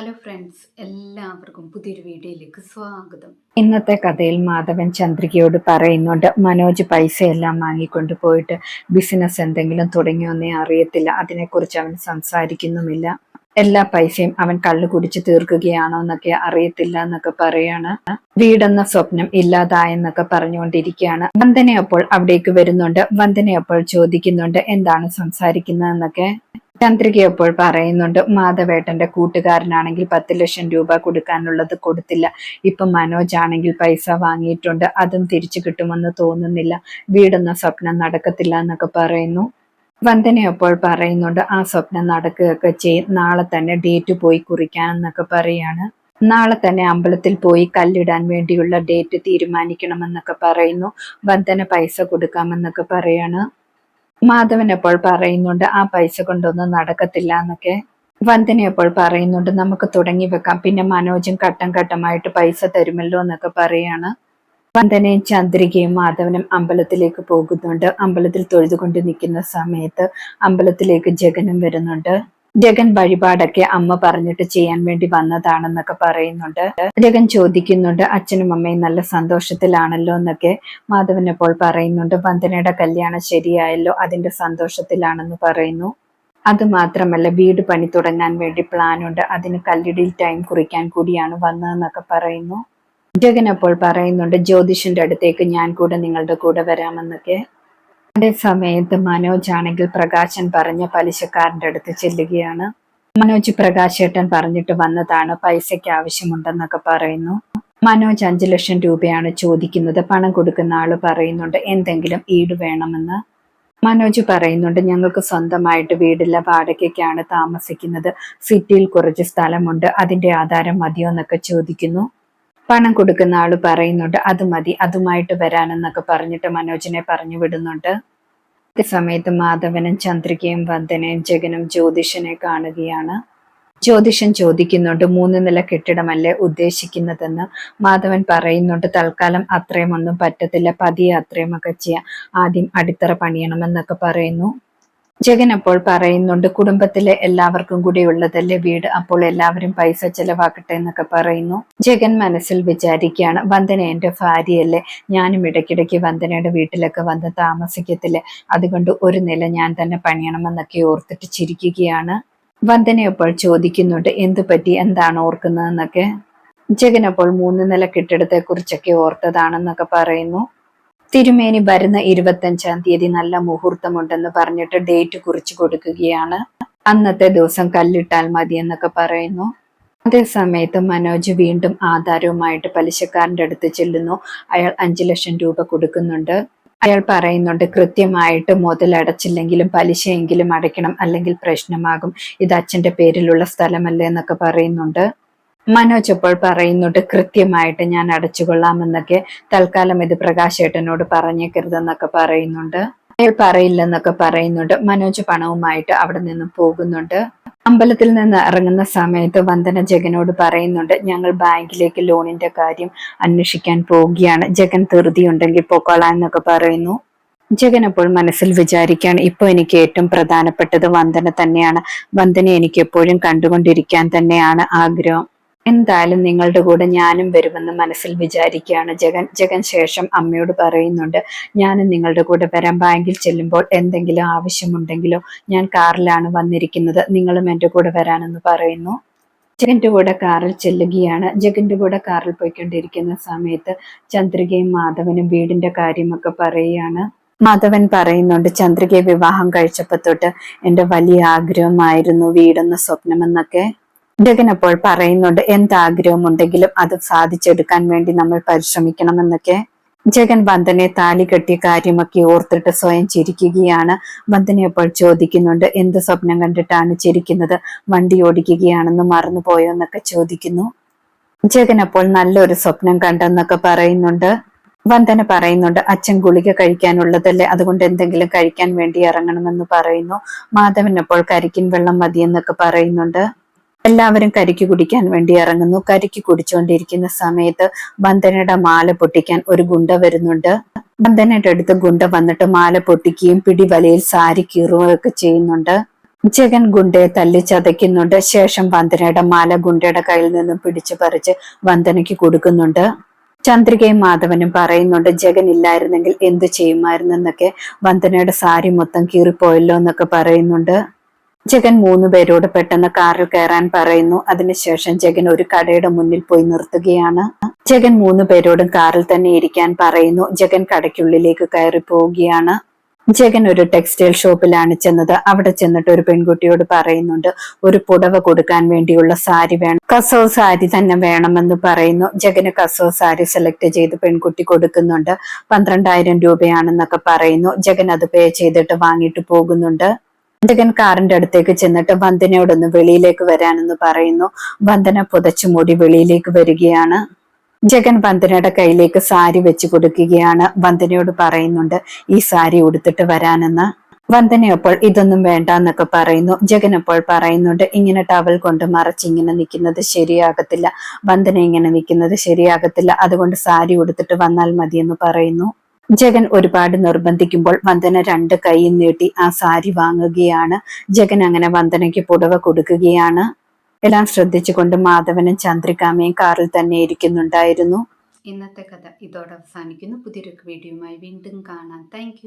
Hello friends എല്ലാവർക്കും പുതിയൊരു വീഡിയോയിലേക്ക് സ്വാഗതം. ഇന്നത്തെ കഥയിൽ മാധവൻ ചന്ദ്രികയോട് പറയുന്നുണ്ട് മനോജ് പൈസയെല്ലാം വാങ്ങിക്കൊണ്ട് പോയിട്ട് ബിസിനസ് എന്തെങ്കിലും തുടങ്ങിയൊന്നേ അറിയത്തില്ല. അതിനെക്കുറിച്ച് അവൻ സംസാരിക്കുന്നുമില്ല. എല്ലാ പൈസയും അവൻ കള്ളു കുടിച്ച് തീർക്കുകയാണോ എന്നൊക്കെ അറിയത്തില്ല എന്നൊക്കെ പറയാണ്. വീടെന്ന സ്വപ്നം ഇല്ലാതായെന്നൊക്കെ പറഞ്ഞുകൊണ്ടിരിക്കുകയാണ്. വന്ദന അപ്പോൾ അവിടേക്ക് വരുന്നുണ്ട്. വന്ദനയപ്പോൾ ചോദിക്കുന്നുണ്ട് എന്താണ് സംസാരിക്കുന്നതെന്നൊക്കെ? ചന്ദ്രിക ഇപ്പോൾ പറയുന്നുണ്ട് മാധവേട്ടന്റെ കൂട്ടുകാരനാണെങ്കിൽ പത്ത് ലക്ഷം രൂപ കൊടുക്കാനുള്ളത് കൊടുത്തില്ല. ഇപ്പൊ മനോജ് ആണെങ്കിൽ പൈസ വാങ്ങിയിട്ടുണ്ട് അതും തിരിച്ചു കിട്ടുമെന്ന് തോന്നുന്നില്ല. വീടെന്ന സ്വപ്നം നടക്കത്തില്ല എന്നൊക്കെ പറയുന്നു. വന്ദന അപ്പോൾ പറയുന്നുണ്ട് ആ സ്വപ്നം നടക്കുകയൊക്കെ ചെയ്യും. നാളെ തന്നെ ഡേറ്റ് പോയി കുറിക്കാനെന്നൊക്കെ പറയാണ്. നാളെ തന്നെ അമ്പലത്തിൽ പോയി കല്ലിടാൻ വേണ്ടിയുള്ള ഡേറ്റ് തീരുമാനിക്കണമെന്നൊക്കെ പറയുന്നു. വന്ദന പൈസ കൊടുക്കാമെന്നൊക്കെ പറയാണ്. മാധവൻ എപ്പോൾ പറയുന്നുണ്ട് ആ പൈസ കൊണ്ടൊന്നും നടക്കത്തില്ല എന്നൊക്കെ. വന്ദന എപ്പോൾ പറയുന്നുണ്ട് നമുക്ക് തുടങ്ങി വെക്കാം. പിന്നെ മനോജും ഘട്ടം ഘട്ടമായിട്ട് പൈസ തരുമല്ലോ എന്നൊക്കെ പറയാണ്. വന്ദനയും ചന്ദ്രികയും മാധവനും അമ്പലത്തിലേക്ക് പോകുന്നുണ്ട്. അമ്പലത്തിൽ തൊഴുതുകൊണ്ട് നിൽക്കുന്ന സമയത്ത് അമ്പലത്തിലേക്ക് ജഗനും വരുന്നുണ്ട്. ജഗൻ വഴിപാടൊക്കെ അമ്മ പറഞ്ഞിട്ട് ചെയ്യാൻ വേണ്ടി വന്നതാണെന്നൊക്കെ പറയുന്നുണ്ട്. ജഗൻ ചോദിക്കുന്നുണ്ട് അച്ഛനും അമ്മയും നല്ല സന്തോഷത്തിലാണല്ലോ എന്നൊക്കെ മാധവൻ അപ്പോൾ പറയുന്നുണ്ട്. വന്ദനയുടെ കല്യാണം ശരിയായല്ലോ അതിന്റെ സന്തോഷത്തിലാണെന്ന് പറയുന്നു. അത് മാത്രമല്ല വീട് പണി തുടങ്ങാൻ വേണ്ടി പ്ലാനുണ്ട്. അതിന് കല്ലിടിയിൽ ടൈം കുറിക്കാൻ കൂടിയാണ് വന്നതെന്നൊക്കെ പറയുന്നു. ജഗൻ അപ്പോൾ പറയുന്നുണ്ട് ജ്യോതിഷന്റെ അടുത്തേക്ക് ഞാൻ കൂടെ നിങ്ങളുടെ കൂടെ വരാമെന്നൊക്കെ. അതേ സമയത്ത് മനോജ് ആണെങ്കിൽ പ്രകാശൻ പറഞ്ഞ പലിശക്കാരന്റെ അടുത്ത് ചെല്ലുകയാണ്. മനോജ് പ്രകാശേട്ടൻ പറഞ്ഞിട്ട് വന്നതാണ് പൈസയ്ക്ക് ആവശ്യമുണ്ടെന്നൊക്കെ പറയുന്നു. മനോജ് അഞ്ചു ലക്ഷം രൂപയാണ് ചോദിക്കുന്നത്. പണം കൊടുക്കുന്ന ആൾ പറയുന്നുണ്ട് എന്തെങ്കിലും ഈട് വേണമെന്ന്. മനോജ് പറയുന്നുണ്ട് ഞങ്ങൾക്ക് സ്വന്തമായിട്ട് വീടില്ല വാടകയ്ക്കാണ് താമസിക്കുന്നത്. സിറ്റിയിൽ കുറച്ച് സ്ഥലമുണ്ട് അതിന്റെ ആധാരം മതിയോ എന്നൊക്കെ ചോദിക്കുന്നു. പണം കൊടുക്കുന്ന ആൾ പറയുന്നുണ്ട് അത് മതി അതുമായിട്ട് വരാനെന്നൊക്കെ പറഞ്ഞിട്ട് മനോജിനെ പറഞ്ഞു വിടുന്നുണ്ട്. സമയത്ത് മാധവനും ചന്ദ്രികയും വന്ദനയും ജഗനും ജ്യോതിഷനെ കാണുകയാണ്. ജ്യോതിഷൻ ചോദിക്കുന്നുണ്ട് മൂന്ന് നില കെട്ടിടമല്ലേ ഉദ്ദേശിക്കുന്നതെന്ന്? മാധവൻ പറയുന്നുണ്ട് തൽക്കാലം അത്രയും ഒന്നും പറ്റത്തില്ല പതിയെ അത്രയും ഒക്കെ ചെയ്യാം. ആദ്യം അടിത്തറ പണിയണമെന്നൊക്കെ പറയുന്നു. ജഗൻ അപ്പോൾ പറയുന്നുണ്ട് കുടുംബത്തിലെ എല്ലാവർക്കും കൂടി ഉള്ളതല്ലേ വീട്? അപ്പോൾ എല്ലാവരും പൈസ ചെലവാക്കട്ടെ എന്നൊക്കെ പറയുന്നു. ജഗൻ മനസ്സിൽ വിചാരിക്കുകയാണ് വന്ദന എന്റെ ഭാര്യയല്ലേ? ഞാനും ഇടയ്ക്കിടയ്ക്ക് വന്ദനയുടെ വീട്ടിലൊക്കെ വന്ന് താമസിക്കത്തില്ലേ? അതുകൊണ്ട് ഒരു നില ഞാൻ തന്നെ പണിയണമെന്നൊക്കെ ഓർത്തിട്ട് ചിരിക്കുകയാണ്. വന്ദന അപ്പോൾ ചോദിക്കുന്നുണ്ട് എന്തു പറ്റി? എന്താണ് ഓർക്കുന്നതെന്നൊക്കെ? ജഗൻ അപ്പോൾ മൂന്ന് നില കെട്ടിടത്തെ കുറിച്ചൊക്കെ ഓർത്തതാണെന്നൊക്കെ പറയുന്നു. തിരുമേനി വരുന്ന ഇരുപത്തഞ്ചാം തീയതി നല്ല മുഹൂർത്തമുണ്ടെന്ന് പറഞ്ഞിട്ട് ഡേറ്റ് കുറിച്ചു കൊടുക്കുകയാണ്. അന്നത്തെ ദിവസം കല്ലിട്ടാൽ മതി എന്നൊക്കെ പറയുന്നു. അതേ സമയത്ത് മനോജ് വീണ്ടും ആധാരവുമായിട്ട് പലിശക്കാരന്റെ അടുത്ത് ചെല്ലുന്നു. അയാൾ അഞ്ചു ലക്ഷം രൂപ കൊടുക്കുന്നുണ്ട്. അയാൾ പറയുന്നുണ്ട് കൃത്യമായിട്ട് മുതലടച്ചില്ലെങ്കിലും പലിശയെങ്കിലും അടയ്ക്കണം അല്ലെങ്കിൽ പ്രശ്നമാകും. ഇത് അച്ഛന്റെ പേരിലുള്ള സ്ഥലമല്ലേ എന്നൊക്കെ പറയുന്നുണ്ട്. മനോജ് അപ്പോൾ പറയുന്നുണ്ട് കൃത്യമായിട്ട് ഞാൻ അടച്ചുകൊള്ളാമെന്നൊക്കെ. തൽക്കാലം ഇത് പ്രകാശേട്ടനോട് പറഞ്ഞേക്കരുതെന്നൊക്കെ പറയുന്നുണ്ട്. അയാൾ പറയില്ലെന്നൊക്കെ പറയുന്നുണ്ട്. മനോജ് പണവുമായിട്ട് അവിടെ നിന്ന് പോകുന്നുണ്ട്. അമ്പലത്തിൽ നിന്ന് ഇറങ്ങുന്ന സമയത്ത് വന്ദന ജഗനോട് പറയുന്നുണ്ട് ഞങ്ങൾ ബാങ്കിലേക്ക് ലോണിന്റെ കാര്യം അന്വേഷിക്കാൻ പോവുകയാണ്. ജഗൻ ധൃതി ഉണ്ടെങ്കിൽ പൊക്കോളാം എന്നൊക്കെ പറയുന്നു. ജഗൻ അപ്പോൾ മനസ്സിൽ വിചാരിക്കുകയാണ് ഇപ്പൊ എനിക്ക് ഏറ്റവും പ്രധാനപ്പെട്ടത് വന്ദന തന്നെയാണ്. വന്ദന എനിക്ക് എപ്പോഴും കണ്ടുകൊണ്ടിരിക്കാൻ തന്നെയാണ് ആഗ്രഹം. എന്തായാലും നിങ്ങളുടെ കൂടെ ഞാനും വരുമെന്ന് മനസ്സിൽ വിചാരിക്കുകയാണ് ജഗൻ. ജഗൻ ശേഷം അമ്മയോട് പറയുന്നുണ്ട് ഞാനും നിങ്ങളുടെ കൂടെ വരാൻ ബാങ്കിൽ ചെല്ലുമ്പോൾ എന്തെങ്കിലും ആവശ്യമുണ്ടെങ്കിലോ ഞാൻ കാറിലാണ് വന്നിരിക്കുന്നത്. നിങ്ങളും എന്റെ കൂടെ വരാനെന്ന് പറയുന്നു. ജഗന്റെ കൂടെ കാറിൽ ചെല്ലുകയാണ്. ജഗന്റെ കൂടെ കാറിൽ പോയിക്കൊണ്ടിരിക്കുന്ന സമയത്ത് ചന്ദ്രികയും മാധവനും വീടിന്റെ കാര്യമൊക്കെ പറയുകയാണ്. മാധവൻ പറയുന്നുണ്ട് ചന്ദ്രികയെ വിവാഹം കഴിച്ചപ്പോ തൊട്ട് എന്റെ വലിയ ആഗ്രഹമായിരുന്നു വീടെന്ന സ്വപ്നമെന്നൊക്കെ. ജഗൻ അപ്പോൾ പറയുന്നുണ്ട് എന്താഗ്രഹമുണ്ടെങ്കിലും അത് സാധിച്ചെടുക്കാൻ വേണ്ടി നമ്മൾ പരിശ്രമിക്കണമെന്നൊക്കെ ജഗൻ വന്ദനെ താലി കെട്ടിയ കാര്യമൊക്കെ ഓർത്തിട്ട് സ്വയം ചിരിക്കുകയാണ്. വന്ദനെ അപ്പോൾ ചോദിക്കുന്നുണ്ട് എന്ത് സ്വപ്നം കണ്ടിട്ടാണ് ചിരിക്കുന്നത്? വണ്ടി ഓടിക്കുകയാണെന്ന് മറന്നുപോയോ എന്നൊക്കെ ചോദിക്കുന്നു. ജഗൻ അപ്പോൾ നല്ലൊരു സ്വപ്നം കണ്ടെന്നൊക്കെ പറയുന്നുണ്ട്. വന്ദന പറയുന്നുണ്ട് അച്ഛൻ ഗുളിക കഴിക്കാനുള്ളതല്ലേ അതുകൊണ്ട് എന്തെങ്കിലും കഴിക്കാൻ വേണ്ടി ഇറങ്ങണമെന്ന് പറയുന്നു. മാധവൻ അപ്പോൾ കരിക്കിൻ വെള്ളം മതിയെന്നൊക്കെ പറയുന്നുണ്ട്. എല്ലാവരും കരിക്ക് കുടിക്കാൻ വേണ്ടി ഇറങ്ങുന്നു. കരിക്ക് കുടിച്ചുകൊണ്ടിരിക്കുന്ന സമയത്ത് ബന്ധനയുടെ മാല പൊട്ടിക്കാൻ ഒരു ഗുണ്ട വരുന്നുണ്ട്. ബന്ധനയുടെ അടുത്ത് ഗുണ്ട വന്നിട്ട് മാല പൊട്ടിക്കുകയും പിടിവലയിൽ സാരി കീറുകയൊക്കെ ചെയ്യുന്നുണ്ട്. ജഗൻ ഗുണ്ടയെ തല്ലി ചതയ്ക്കുന്നുണ്ട്. ശേഷം വന്ദനയുടെ മാല ഗുണ്ടയുടെ കയ്യിൽ നിന്നും പിടിച്ചു പറിച്ച് വന്ദനയ്ക്ക് കൊടുക്കുന്നുണ്ട്. ചന്ദ്രികയും മാധവനും പറയുന്നുണ്ട് ജഗൻ ഇല്ലായിരുന്നെങ്കിൽ എന്തു ചെയ്യുമായിരുന്നെന്നൊക്കെ വന്ദനയുടെ സാരി മൊത്തം കീറിപ്പോയല്ലോ എന്നൊക്കെ പറയുന്നുണ്ട്. ജഗൻ മൂന്ന് പേരോട് പെട്ടെന്ന് കാറിൽ കയറാൻ പറയുന്നു. അതിനുശേഷം ജഗൻ ഒരു കടയുടെ മുന്നിൽ പോയി നിർത്തുകയാണ്. ജഗൻ മൂന്ന് പേരോടും കാറിൽ തന്നെ ഇരിക്കാൻ പറയുന്നു. ജഗൻ കടയ്ക്കുള്ളിലേക്ക് കയറി പോവുകയാണ്. ജഗൻ ഒരു ടെക്സ്റ്റൈൽ ഷോപ്പിലാണ് ചെന്നത്. അവിടെ ചെന്നിട്ട് ഒരു പെൺകുട്ടിയോട് പറയുന്നുണ്ട് ഒരു പുടവ കൊടുക്കാൻ വേണ്ടിയുള്ള സാരി വേണം. കസവ് സാരി തന്നെ വേണമെന്ന് പറയുന്നു. ജഗന് കസവ് സാരി സെലക്ട് ചെയ്ത് പെൺകുട്ടി കൊടുക്കുന്നുണ്ട്. പന്ത്രണ്ടായിരം രൂപയാണെന്നൊക്കെ പറയുന്നു. ജഗൻ അത് പേ ചെയ്തിട്ട് വാങ്ങിയിട്ട് പോകുന്നുണ്ട്. ജഗൻ കാറിന്റെ അടുത്തേക്ക് ചെന്നിട്ട് വന്ദനയോടൊന്ന് വെളിയിലേക്ക് വരാനെന്ന് പറയുന്നു. വന്ദന പുതച്ചു മൂടി വെളിയിലേക്ക് വരികയാണ്. ജഗൻ വന്ദനയുടെ കയ്യിലേക്ക് സാരി വെച്ച് കൊടുക്കുകയാണ്. വന്ദനയോട് പറയുന്നുണ്ട് ഈ സാരി ഉടുത്തിട്ട് വരാനെന്ന്. വന്ദന അപ്പോൾ ഇതൊന്നും വേണ്ട എന്നൊക്കെ പറയുന്നു. ജഗൻ അപ്പോൾ പറയുന്നുണ്ട് ഇങ്ങനെ ടവൽ കൊണ്ട് മറച്ച് ഇങ്ങനെ നിൽക്കുന്നത് ശരിയാകത്തില്ല. വന്ദന ഇങ്ങനെ നിൽക്കുന്നത് ശരിയാകത്തില്ല. അതുകൊണ്ട് സാരി ഉടുത്തിട്ട് വന്നാൽ മതിയെന്ന് പറയുന്നു. ജഗൻ ഒരുപാട് നിർബന്ധിക്കുമ്പോൾ വന്ദന രണ്ട് കൈയും നീട്ടി ആ സാരി വാങ്ങുകയാണ്. ജഗൻ അങ്ങനെ വന്ദനയ്ക്ക് പുടവ കൊടുക്കുകയാണ്. എല്ലാം ശ്രദ്ധിച്ചുകൊണ്ട് മാധവനും ചന്ദ്രികാമയും കാറിൽ തന്നെ ഇരിക്കുന്നുണ്ടായിരുന്നു. ഇന്നത്തെ കഥ ഇതോടെ അവസാനിക്കുന്നു. പുതിയൊരു വീഡിയോയുമായി വീണ്ടും കാണാം. താങ്ക്